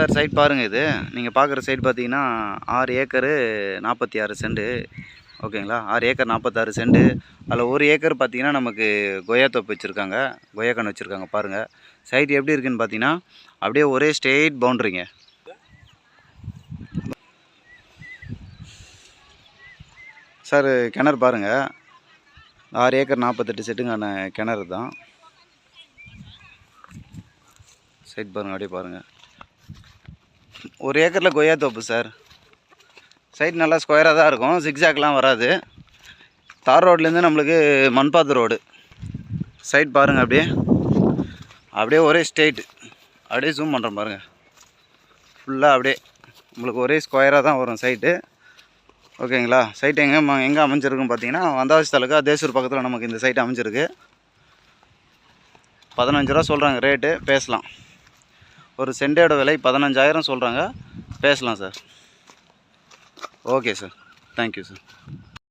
Sir side பாருங்கள் இது. நீங்கள் பார்க்குற சைட் பார்த்தீங்கன்னா ஆறு ஏக்கரு நாற்பத்தி ஆறு சென்ட் ஓகேங்களா? ஆறு ஏக்கர் நாற்பத்தாறு சென்ட் அதில் ஒரு ஏக்கர் பார்த்தீங்கன்னா நமக்கு கொய்யா தோப்பு வச்சுருக்காங்க. கொய்யா கண் வச்சுருக்காங்க பாருங்கள் சைட் எப்படி இருக்குன்னு பார்த்தீங்கன்னா அப்படியே ஒரே ஸ்ட்ரெயிட் பவுண்ட்ரிங்க சார் கிணறு பாருங்கள் ஆறு ஏக்கர் நாற்பத்தெட்டு செட்டுங்கான கிணறு தான். சைட் பாருங்கள் அப்படியே பாருங்கள் ஒரு ஏக்கரில் கொய்யா தோப்பு சார். சைட் நல்லா ஸ்கொயராக தான் இருக்கும். சிக்ஸாக்லாம் வராது. தார் ரோட்லேருந்து நம்மளுக்கு மண்பாத்து ரோடு சைட் பாருங்கள் அப்படியே. அப்படியே ஒரே ஸ்ட்ரெயிட் அப்படியே ஜூம் பண்ணுறேன் பாருங்கள் ஃபுல்லாக அப்படியே. உங்களுக்கு ஒரே ஸ்கொயராக தான் வரும் சைட்டு ஓகேங்களா சைட் எங்கே எங்கே அமைஞ்சிருக்குன்னு பார்த்தீங்கன்னா வந்தாவாசி தாலுக்கா தேசூர் பக்கத்தில் நமக்கு இந்த சைட் அமைஞ்சிருக்கு. பதினஞ்சு ரூபா சொல்கிறாங்க ரேட்டு பேசலாம். ஒரு சென்டோட விலை பதினஞ்சாயிரம் சொல்கிறாங்க பேசலாம் sir. Okay sir. Thank you sir